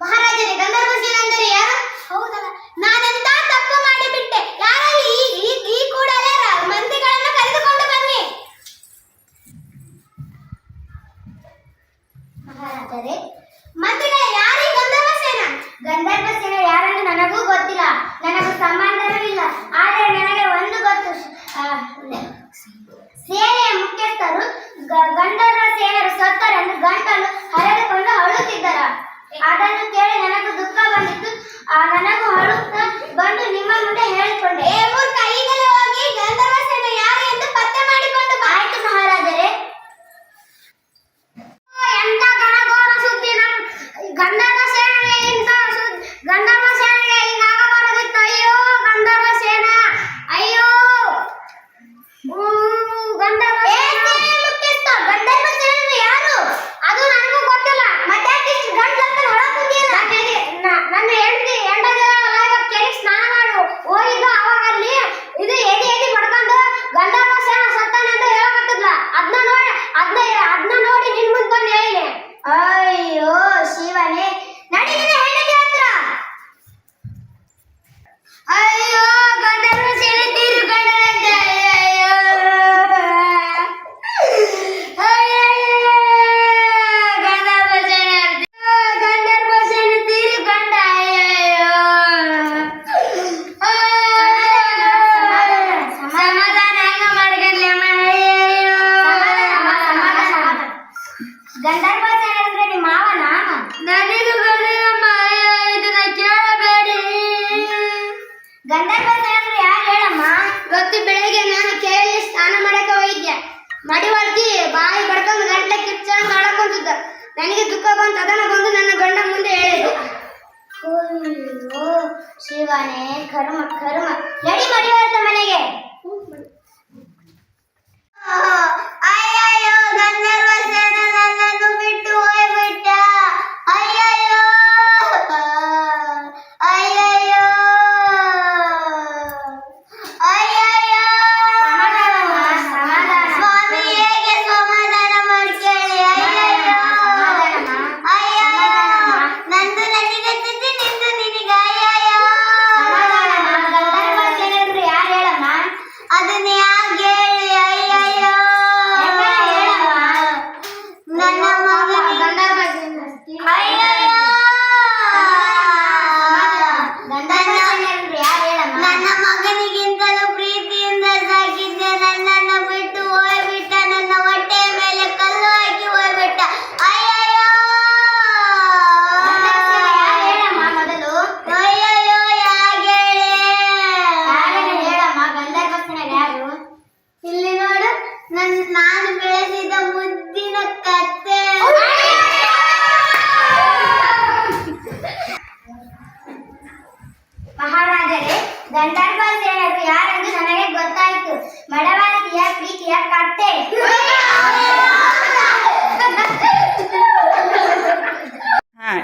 ಮಹಾರಾಜರೇ ಗಂಧರ್ವ ಸೇನೆ ಅಂದರೆ ಯಾರು ಹೌದಲ್ಲ ನಾನೆಂತ ಕೇಳಿ ನನಗೂ ದುಃಖ ಬಂದಿತ್ತು. ನನಗೂ ಅಳುತ್ತಾ ಬಂದು ನಿಮ್ಮ ಮುಂದೆ ಹೇಳಿಕೊಂಡೆ. ಗಂಧರ್ವ ಅಂದ್ರೆ ನಿಮ್ಮ ಮಾವನ? ನನಗೂ ಗೊತ್ತಿಲ್ಲಮ್ಮ ಇದನ್ನ ಕೇಳಬೇಡಿ. ಗಂಧರ್ವ ಅಂದ್ರೆ ಯಾರು ಹೇಳಮ್ಮ? ಇವತ್ತು ಬೆಳಿಗ್ಗೆ ನಾನು ಕೇಳಿ ಸ್ನಾನ ಮಾಡಕ ಮಡಿ ಮಡಿವರ್ತಿ ಬಾಯಿ ಬಡ್ಕೊಂಡು ಗಂಟೆ ಕಿರ್ಚಾಂಗ್ ಆಡಕೊಂತಿದ್ದ ನನಗೆ ದುಃಖ ಬಂತು ಅದನ್ನ ಬಂದು ನನ್ನ ಗಂಡ ಮುಂದೆ ಹೇಳಿದ್ರು. ಅಯ್ಯೋ ಶಿವನೇ ಕರ್ಮ ಕರ್ಮ. ಮಡಿ ಮಡಿವರ್ತ ಮನೆಗೆ. ಅಯ್ಯೋ ಗಂಧರ್ವ again.